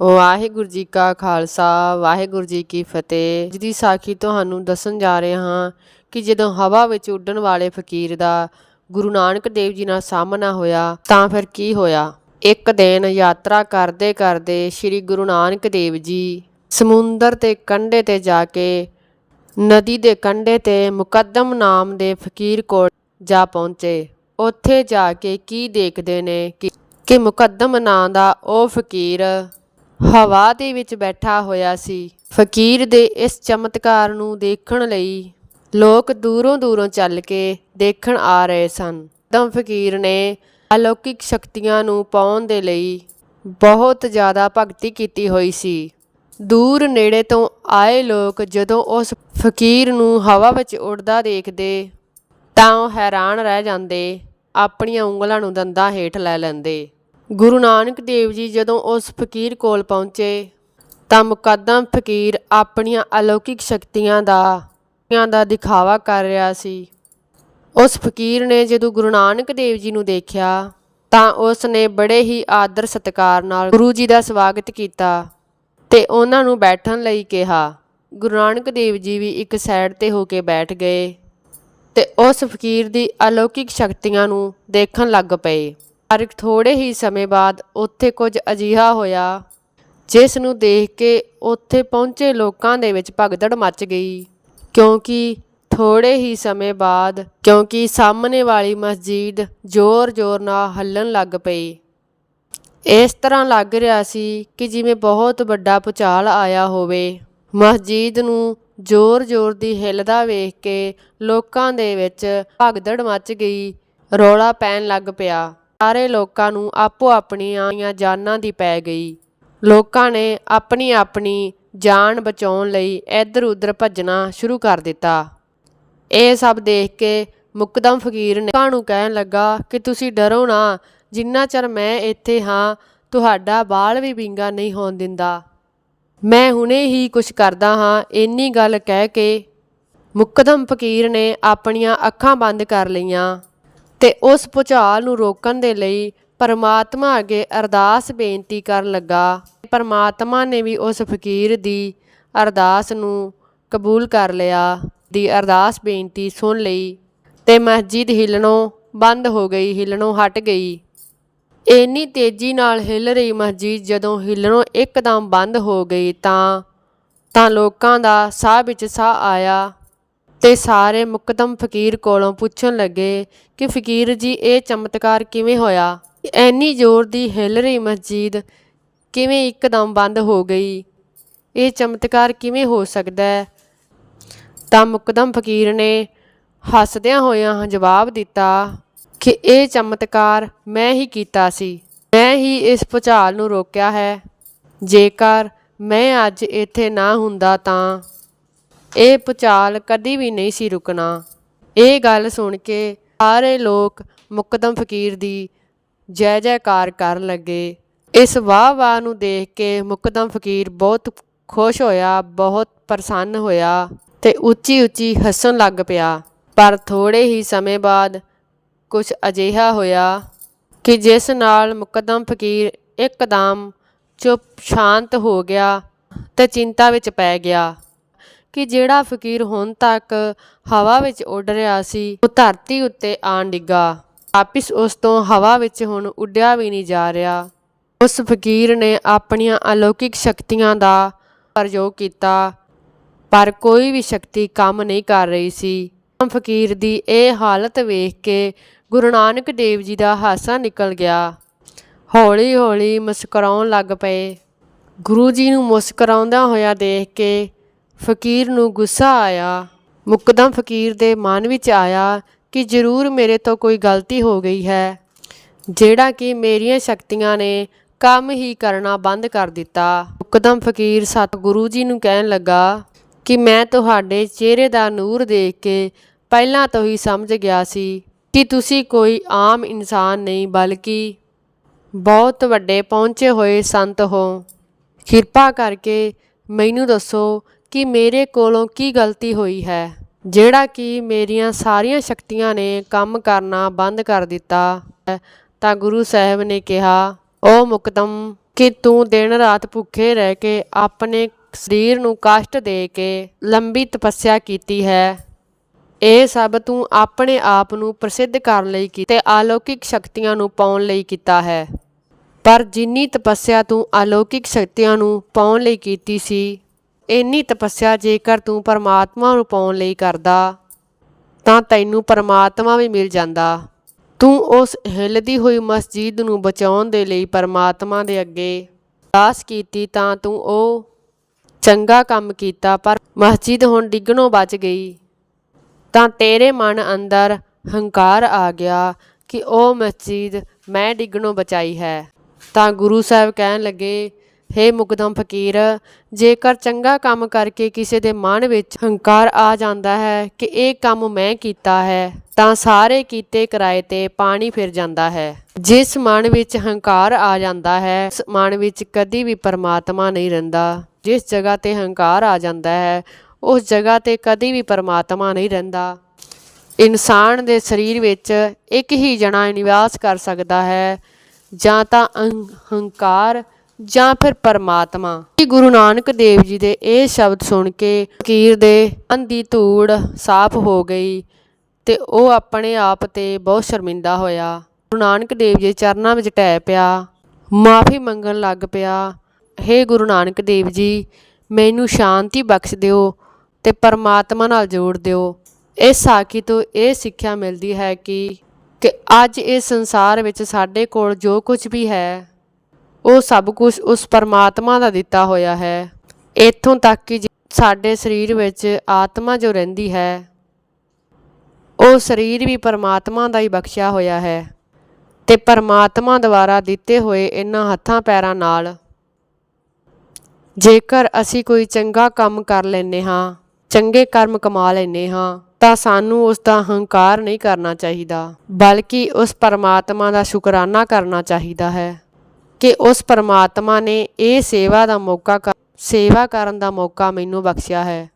ਵਾਹਿਗੁਰੂ ਜੀ ਕਾ ਖਾਲਸਾ, ਵਾਹਿਗੁਰੂ ਜੀ ਕੀ ਫਤਿਹ। ਅੱਜ ਦੀ ਸਾਖੀ ਤੁਹਾਨੂੰ ਦੱਸਣ ਜਾ ਰਹੇ ਹਾਂ ਕਿ ਜਦੋਂ ਹਵਾ ਵਿੱਚ ਉੱਡਣ ਵਾਲੇ ਫਕੀਰ ਦਾ ਗੁਰੂ ਨਾਨਕ ਦੇਵ ਜੀ ਨਾਲ ਸਾਹਮਣਾ ਹੋਇਆ, ਤਾਂ ਫਿਰ ਕੀ ਹੋਇਆ? ਇੱਕ ਦਿਨ ਯਾਤਰਾ ਕਰਦੇ ਕਰਦੇ ਸ੍ਰੀ ਗੁਰੂ ਨਾਨਕ ਦੇਵ ਜੀ ਸਮੁੰਦਰ ਦੇ ਕੰਢੇ ਤੇ ਜਾ ਕੇ ਨਦੀ ਦੇ ਕੰਢੇ ਤੇ ਮੁਕੱਦਮ ਨਾਮ ਦੇ ਫਕੀਰ ਕੋਲ ਜਾ ਪਹੁੰਚੇ। ਉੱਥੇ ਜਾ ਕੇ ਕੀ ਦੇਖਦੇ ਨੇ ਕਿ ਕਿ ਮੁਕੱਦਮ ਨਾਂ ਦਾ ਉਹ ਫਕੀਰ ਹਵਾ ਦੇ ਵਿੱਚ ਬੈਠਾ ਹੋਇਆ ਸੀ। ਫਕੀਰ ਦੇ ਇਸ ਚਮਤਕਾਰ ਨੂੰ ਦੇਖਣ ਲਈ ਲੋਕ ਦੂਰੋਂ ਦੂਰੋਂ ਚੱਲ ਕੇ ਦੇਖਣ ਆ ਰਹੇ ਸਨ। ਤਾਂ ਫਕੀਰ ਨੇ ਅਲੌਕਿਕ ਸ਼ਕਤੀਆਂ ਨੂੰ ਪਾਉਣ ਦੇ ਲਈ ਬਹੁਤ ਜ਼ਿਆਦਾ ਭਗਤੀ ਕੀਤੀ ਹੋਈ ਸੀ। ਦੂਰ ਨੇੜੇ ਤੋਂ ਆਏ ਲੋਕ ਜਦੋਂ ਉਸ ਫਕੀਰ ਨੂੰ ਹਵਾ ਵਿੱਚ ਉੱਡਦਾ ਦੇਖਦੇ ਤਾਂ ਉਹ ਹੈਰਾਨ ਰਹਿ ਜਾਂਦੇ, ਆਪਣੀਆਂ ਉਂਗਲਾਂ ਨੂੰ ਦੰਦਾਂ ਹੇਠ ਲੈ ਲੈਂਦੇ। ਗੁਰੂ ਨਾਨਕ ਦੇਵ ਜੀ ਜਦੋਂ ਉਸ ਫਕੀਰ ਕੋਲ ਪਹੁੰਚੇ, ਤਾਂ ਮੁਕੱਦਮ ਫਕੀਰ ਆਪਣੀਆਂ ਅਲੌਕਿਕ ਸ਼ਕਤੀਆਂ ਦਾ ਦਾ ਦਿਖਾਵਾ ਕਰ ਰਿਹਾ ਸੀ। ਉਸ ਫਕੀਰ ਨੇ ਜਦੋਂ ਗੁਰੂ ਨਾਨਕ ਦੇਵ ਜੀ ਨੂੰ ਦੇਖਿਆ, ਤਾਂ ਉਸ ਨੇ ਬੜੇ ਹੀ ਆਦਰ ਸਤਿਕਾਰ ਨਾਲ ਗੁਰੂ ਜੀ ਦਾ ਸਵਾਗਤ ਕੀਤਾ ਤੇ ਉਹਨਾਂ ਨੂੰ ਬੈਠਣ ਲਈ ਕਿਹਾ। ਗੁਰੂ ਨਾਨਕ ਦੇਵ ਜੀ ਵੀ ਇੱਕ ਸਾਈਡ ਤੇ ਹੋ ਕੇ ਬੈਠ ਗਏ ਤੇ ਉਸ ਫਕੀਰ ਦੀ ਅਲੌਕਿਕ ਸ਼ਕਤੀਆਂ ਨੂੰ ਦੇਖਣ ਲੱਗ ਪਏ। ਪਰ ਥੋੜੇ ਹੀ ਸਮੇਂ ਬਾਅਦ ਉੱਥੇ ਕੁਝ ਅਜੀਹਾ ਹੋਇਆ, ਜਿਸ ਨੂੰ ਦੇਖ ਕੇ ਉੱਥੇ ਪਹੁੰਚੇ ਲੋਕਾਂ ਦੇ ਵਿੱਚ ਭਗਦੜ ਮਚ ਗਈ। ਕਿਉਂਕਿ ਥੋੜੇ ਹੀ ਸਮੇਂ ਬਾਅਦ, ਕਿਉਂਕਿ ਸਾਹਮਣੇ ਵਾਲੀ ਮਸਜਿਦ ਜ਼ੋਰ-ਜ਼ੋਰ ਨਾਲ ਹੱਲਣ ਲੱਗ ਪਈ। ਇਸ ਤਰ੍ਹਾਂ ਲੱਗ ਰਿਹਾ ਸੀ ਕਿ ਜਿਵੇਂ ਬਹੁਤ ਵੱਡਾ ਭੁਚਾਲ ਆਇਆ ਹੋਵੇ। ਮਸਜਿਦ ਨੂੰ ਜ਼ੋਰ-ਜ਼ੋਰ ਦੀ ਹਿੱਲਦਾ ਵੇਖ ਕੇ ਲੋਕਾਂ ਦੇ ਵਿੱਚ ਭਗਦੜ ਮਚ ਗਈ, ਰੌਲਾ ਪੈਣ ਲੱਗ ਪਿਆ। ਸਾਰੇ ਲੋਕਾਂ ਨੂੰ ਆਪੋ ਆਪਣੀਆਂ ਜਾਨਾਂ ਦੀ ਪੈ ਗਈ। ਲੋਕਾਂ ਨੇ ਆਪਣੀ ਆਪਣੀ ਜਾਨ ਬਚਾਉਣ ਲਈ ਇੱਧਰ ਉੱਧਰ ਭੱਜਣਾ ਸ਼ੁਰੂ ਕਰ ਦਿੱਤਾ। ਇਹ ਸਭ ਦੇਖ ਕੇ ਮੁਕਦਮ ਫਕੀਰ ਨੇ ਲੋਕਾਂ ਨੂੰ ਕਹਿਣ ਲੱਗਾ ਕਿ, ਤੁਸੀਂ ਡਰੋ ਨਾ, ਜਿੰਨਾ ਚਿਰ ਮੈਂ ਇੱਥੇ ਹਾਂ, ਤੁਹਾਡਾ ਬਾਲ ਵੀ ਵਿੰਗਾ ਨਹੀਂ ਹੋਣ ਦਿੰਦਾ। ਮੈਂ ਹੁਣੇ ਹੀ ਕੁਝ ਕਰਦਾ ਹਾਂ। ਇੰਨੀ ਗੱਲ ਕਹਿ ਕੇ ਮੁਕਦਮ ਫਕੀਰ ਨੇ ਆਪਣੀਆਂ ਅੱਖਾਂ ਬੰਦ ਕਰ ਲਈਆਂ। ਤੇ ਉਸ ਭੁਚਾਲ ਨੂੰ ਰੋਕਣ ਦੇ ਲਈ ਪਰਮਾਤਮਾ ਅੱਗੇ ਅਰਦਾਸ ਬੇਨਤੀ ਕਰਨ ਲੱਗਾ। ਪਰਮਾਤਮਾ ਨੇ ਵੀ ਉਸ ਫਕੀਰ ਦੀ ਅਰਦਾਸ ਨੂੰ ਕਬੂਲ ਕਰ ਲਿਆ। ਦੀ ਅਰਦਾਸ ਬੇਨਤੀ ਸੁਣ ਲਈ ਤੇ ਮਸਜਿਦ ਹਿੱਲਣੋਂ ਬੰਦ ਹੋ ਗਈ, ਹਿੱਲਣੋਂ ਹਟ ਗਈ। ਇੰਨੀ ਤੇਜ਼ੀ ਨਾਲ ਹਿੱਲ ਰਹੀ ਮਸਜਿਦ ਜਦੋਂ ਹਿੱਲਣੋਂ ਇੱਕਦਮ ਬੰਦ ਹੋ ਗਈ ਤਾਂ ਤਾਂ ਲੋਕਾਂ ਦਾ ਸਾਹ ਵਿੱਚ ਸਾਹ ਆਇਆ। ਤੇ ਸਾਰੇ ਮੁਕਦਮ ਫਕੀਰ ਕੋਲੋਂ ਪੁੱਛਣ ਲੱਗੇ ਕਿ ਫਕੀਰ ਜੀ, ਇਹ ਚਮਤਕਾਰ ਕਿਵੇਂ ਹੋਇਆ? ਐਨੀ ਜ਼ੋਰ ਦੀ ਹਿੱਲ ਰਹੀ ਮਸਜਿਦ ਕਿਵੇਂ ਇੱਕਦਮ ਬੰਦ ਹੋ ਗਈ? ਇਹ ਚਮਤਕਾਰ ਕਿਵੇਂ ਹੋ ਸਕਦਾ ਹੈ? ਤਾਂ ਮੁਕਦਮ ਫਕੀਰ ਨੇ ਹੱਸਦਿਆਂ ਹੋਇਆਂ ਜਵਾਬ ਦਿੱਤਾ ਕਿ ਇਹ ਚਮਤਕਾਰ ਮੈਂ ਹੀ ਕੀਤਾ ਸੀ। ਮੈਂ ਹੀ ਇਸ ਭੁਚਾਲ ਨੂੰ ਰੋਕਿਆ ਹੈ। ਜੇਕਰ ਮੈਂ ਅੱਜ ਇੱਥੇ ਨਾ ਹੁੰਦਾ ਤਾਂ ਇਹ ਭੁਚਾਲ ਕਦੀ ਵੀ ਨਹੀਂ ਸੀ ਰੁਕਣਾ। ਇਹ ਗੱਲ ਸੁਣ ਕੇ ਸਾਰੇ ਲੋਕ ਮੁਕਦਮ ਫਕੀਰ ਦੀ ਜੈ ਜੈਕਾਰ ਕਰਨ ਲੱਗੇ। ਇਸ ਵਾਹ ਵਾਹ ਨੂੰ ਦੇਖ ਕੇ ਮੁਕਦਮ ਫਕੀਰ ਬਹੁਤ ਖੁਸ਼ ਹੋਇਆ, ਬਹੁਤ ਪ੍ਰਸੰਨ ਹੋਇਆ ਤੇ ਉੱਚੀ ਉੱਚੀ ਹੱਸਣ ਲੱਗ ਪਿਆ। ਪਰ ਥੋੜੇ ਹੀ ਸਮੇਂ ਬਾਅਦ ਕੁਝ ਅਜਿਹਾ ਹੋਇਆ ਕਿ ਜਿਸ ਨਾਲ ਮੁਕਦਮ ਫਕੀਰ ਇੱਕਦਮ ਚੁੱਪ ਸ਼ਾਂਤ ਹੋ ਗਿਆ ਤੇ ਚਿੰਤਾ ਵਿੱਚ ਪੈ ਗਿਆ। ਕਿ ਜਿਹੜਾ ਫਕੀਰ ਹੁਣ ਤੱਕ ਹਵਾ ਵਿੱਚ ਉੱਡ ਰਿਹਾ ਸੀ, ਉਹ ਧਰਤੀ ਉੱਤੇ ਆਣ ਡਿੱਗਾ। ਵਾਪਿਸ ਉਸ ਤੋਂ ਹਵਾ ਵਿੱਚ ਹੁਣ ਉੱਡਿਆ ਵੀ ਨਹੀਂ ਜਾ ਰਿਹਾ। ਉਸ ਫਕੀਰ ਨੇ ਆਪਣੀਆਂ ਅਲੌਕਿਕ ਸ਼ਕਤੀਆਂ ਦਾ ਪ੍ਰਯੋਗ ਕੀਤਾ, ਪਰ ਕੋਈ ਵੀ ਸ਼ਕਤੀ ਕੰਮ ਨਹੀਂ ਕਰ ਰਹੀ ਸੀ। ਫਕੀਰ ਦੀ ਇਹ ਹਾਲਤ ਵੇਖ ਕੇ ਗੁਰੂ ਨਾਨਕ ਦੇਵ ਜੀ ਦਾ ਹਾਸਾ ਨਿਕਲ ਗਿਆ। ਹੌਲੀ ਹੌਲੀ ਮੁਸਕਰਾਉਣ ਲੱਗ ਪਏ। ਗੁਰੂ ਜੀ ਨੂੰ ਮੁਸਕਰਾਉਂਦਾ ਹੋਇਆ ਦੇਖ ਕੇ ਫਕੀਰ ਨੂੰ ਗੁੱਸਾ ਆਇਆ। ਮੁਕਦਮ ਫਕੀਰ ਦੇ ਮਨ ਵਿੱਚ ਆਇਆ ਕਿ ਜ਼ਰੂਰ ਮੇਰੇ ਤੋਂ ਕੋਈ ਗਲਤੀ ਹੋ ਗਈ ਹੈ, ਜਿਹੜਾ ਕਿ ਮੇਰੀਆਂ ਸ਼ਕਤੀਆਂ ਨੇ ਕੰਮ ਹੀ ਕਰਨਾ ਬੰਦ ਕਰ ਦਿੱਤਾ। ਮੁਕਦਮ ਫਕੀਰ ਸਤਿਗੁਰੂ ਜੀ ਨੂੰ ਕਹਿਣ ਲੱਗਾ ਕਿ ਮੈਂ ਤੁਹਾਡੇ ਚਿਹਰੇ ਦਾ ਨੂਰ ਦੇਖ ਕੇ ਪਹਿਲਾਂ ਤੋਂ ਹੀ ਸਮਝ ਗਿਆ ਸੀ ਕਿ ਤੁਸੀਂ ਕੋਈ ਆਮ ਇਨਸਾਨ ਨਹੀਂ, ਬਲਕਿ ਬਹੁਤ ਵੱਡੇ ਪਹੁੰਚੇ ਹੋਏ ਸੰਤ ਹੋ। ਕਿਰਪਾ ਕਰਕੇ ਮੈਨੂੰ ਦੱਸੋ ਕਿ ਮੇਰੇ ਕੋਲੋਂ ਕੀ ਗਲਤੀ ਹੋਈ ਹੈ? ਜਿਹੜਾ ਕਿ ਮੇਰੀਆਂ ਸਾਰੀਆਂ ਸ਼ਕਤੀਆਂ ਨੇ ਕੰਮ ਕਰਨਾ ਬੰਦ ਕਰ ਦਿੱਤਾ ਤਾਂ ਗੁਰੂ ਸਾਹਿਬ ਨੇ ਕਿਹਾ, ਉਹ ਮੁਕਦਮ ਕਿ ਤੂੰ ਦਿਨ ਰਾਤ ਭੁੱਖੇ ਰਹਿ ਕੇ ਆਪਣੇ ਸਰੀਰ ਨੂੰ ਕਸ਼ਟ ਦੇ ਕੇ ਲੰਬੀ ਤਪੱਸਿਆ ਕੀਤੀ ਹੈ। ਇਹ ਸਭ ਤੂੰ ਆਪਣੇ ਆਪ ਨੂੰ ਪ੍ਰਸਿੱਧ ਕਰਨ ਲਈ ਕੀਤਾ ਤੇ ਅਲੌਕਿਕ ਸ਼ਕਤੀਆਂ ਨੂੰ ਪਾਉਣ ਲਈ ਕੀਤਾ ਹੈ। ਪਰ ਜਿੰਨੀ ਤਪੱਸਿਆ ਤੂੰ ਅਲੌਕਿਕ ਸ਼ਕਤੀਆਂ ਨੂੰ ਪਾਉਣ ਲਈ ਕੀਤੀ ਸੀ ਇੰਨੀ ਤਪੱਸਿਆ ਜੇਕਰ ਤੂੰ ਪਰਮਾਤਮਾ ਨੂੰ ਪਾਉਣ ਲਈ ਕਰਦਾ, ਤਾਂ ਤੈਨੂੰ ਪਰਮਾਤਮਾ ਵੀ ਮਿਲ ਜਾਂਦਾ। ਤੂੰ ਉਸ ਹਿੱਲਦੀ ਹੋਈ ਮਸਜਿਦ ਨੂੰ ਬਚਾਉਣ ਦੇ ਲਈ ਪਰਮਾਤਮਾ ਦੇ ਅੱਗੇ ਅਰਦਾਸ ਕੀਤੀ ਤਾਂ ਤੂੰ ਉਹ ਚੰਗਾ ਕੰਮ ਕੀਤਾ, ਪਰ ਮਸਜਿਦ ਹੁਣ ਡਿੱਗਣੋਂ ਬਚ ਗਈ। ਤਾਂ ਤੇਰੇ ਮਨ ਅੰਦਰ ਹੰਕਾਰ ਆ ਗਿਆ ਕਿ ਉਹ ਮਸਜਿਦ ਮੈਂ ਡਿੱਗਣੋਂ ਬਚਾਈ ਹੈ। ਤਾਂ ਗੁਰੂ ਸਾਹਿਬ ਕਹਿਣ ਲੱਗੇ ਹੇ ਮੁਕਦਮ ਫਕੀਰ, ਜੇਕਰ ਚੰਗਾ ਕੰਮ ਕਰਕੇ ਕਿਸੇ ਦੇ ਮਨ ਵਿੱਚ ਹੰਕਾਰ ਆ ਜਾਂਦਾ ਹੈ ਕਿ ਇਹ ਕੰਮ ਮੈਂ ਕੀਤਾ ਹੈ, ਤਾਂ ਸਾਰੇ ਕੀਤੇ ਕਿਰਾਏ ਤੇ ਪਾਣੀ ਫਿਰ ਜਾਂਦਾ ਹੈ। ਜਿਸ ਮਨ ਵਿੱਚ ਹੰਕਾਰ ਆ ਜਾਂਦਾ ਹੈ, ਉਸ ਮਨ ਵਿੱਚ ਕਦੀ ਵੀ ਪਰਮਾਤਮਾ ਨਹੀਂ ਰਹਿੰਦਾ। ਜਿਸ ਜਗ੍ਹਾ ਤੇ ਹੰਕਾਰ ਆ ਜਾਂਦਾ ਹੈ, ਉਸ ਜਗ੍ਹਾ ਤੇ ਕਦੀ ਵੀ ਪਰਮਾਤਮਾ ਨਹੀਂ ਰਹਿੰਦਾ। ਇਨਸਾਨ ਦੇ ਸਰੀਰ ਵਿੱਚ ਇੱਕ ਹੀ ਜਣਾ ਨਿਵਾਸ ਕਰ ਸਕਦਾ ਹੈ, ਜਾਂ ਤਾਂ ਅਹੰ- ਹੰਕਾਰ ਜਾਂ ਫਿਰ ਪਰਮਾਤਮਾ। ਕਿ ਗੁਰੂ ਨਾਨਕ ਦੇਵ ਜੀ ਦੇ ਇਹ ਸ਼ਬਦ ਸੁਣ ਕੇ ਫਕੀਰ ਦੇ ਮਨ ਦੀ ਧੂੜ ਸਾਫ਼ ਹੋ ਗਈ ਤੇ ਉਹ ਆਪਣੇ ਆਪ ਤੇ ਬਹੁਤ ਸ਼ਰਮਿੰਦਾ ਹੋਇਆ। ਗੁਰੂ ਨਾਨਕ ਦੇਵ ਜੀ ਚਰਨਾਂ ਵਿੱਚ ਟਹਿ ਪਿਆ, ਮਾਫੀ ਮੰਗਣ ਲੱਗ ਪਿਆ। ਹੇ ਗੁਰੂ ਨਾਨਕ ਦੇਵ ਜੀ, ਮੈਨੂੰ ਸ਼ਾਂਤੀ ਬਖਸ਼ ਦਿਓ ਤੇ ਪਰਮਾਤਮਾ ਨਾਲ ਜੋੜ ਦਿਓ। ਇਸ ਸਾਖੀ ਤੋਂ ਇਹ ਸਿੱਖਿਆ ਮਿਲਦੀ ਹੈ ਕਿ ਕਿ ਅੱਜ ਇਸ ਸੰਸਾਰ ਵਿੱਚ ਸਾਡੇ ਕੋਲ ਜੋ ਕੁਝ ਵੀ ਹੈ ਉਹ ਸਭ ਕੁਝ ਉਸ ਪਰਮਾਤਮਾ ਦਾ ਦਿੱਤਾ ਹੋਇਆ ਹੈ। ਇੱਥੋਂ ਤੱਕ ਕਿ ਜੇ ਸਾਡੇ ਸਰੀਰ ਵਿੱਚ ਆਤਮਾ ਜੋ ਰਹਿੰਦੀ ਹੈ, ਉਹ ਸਰੀਰ ਵੀ ਪਰਮਾਤਮਾ ਦਾ ਹੀ ਬਖਸ਼ਿਆ ਹੋਇਆ ਹੈ ਤੇ ਪਰਮਾਤਮਾ ਦੁਆਰਾ ਦਿੱਤੇ ਹੋਏ ਇਹਨਾਂ ਹੱਥਾਂ ਪੈਰਾਂ ਨਾਲ ਜੇਕਰ ਅਸੀਂ ਕੋਈ ਚੰਗਾ ਕੰਮ ਕਰ ਲੈਨੇ ਹਾਂ, ਚੰਗੇ ਕਰਮ ਕਮਾ ਲੈਨੇ ਹਾਂ, ਤਾਂ ਸਾਨੂੰ ਉਸ ਦਾ ਹੰਕਾਰ ਨਹੀਂ ਕਰਨਾ ਚਾਹੀਦਾ, ਬਲਕਿ ਉਸ ਪਰਮਾਤਮਾ ਦਾ ਸ਼ੁਕਰਾਨਾ ਕਰਨਾ ਚਾਹੀਦਾ ਹੈ। ਕਿ ਉਸ ਪਰਮਾਤਮਾ ਨੇ ਇਹ ਸੇਵਾ ਦਾ ਮੌਕਾ ਕਰ- ਸੇਵਾ ਕਰਨ ਦਾ ਮੌਕਾ ਮੈਨੂੰ ਬਖਸ਼ਿਆ ਹੈ।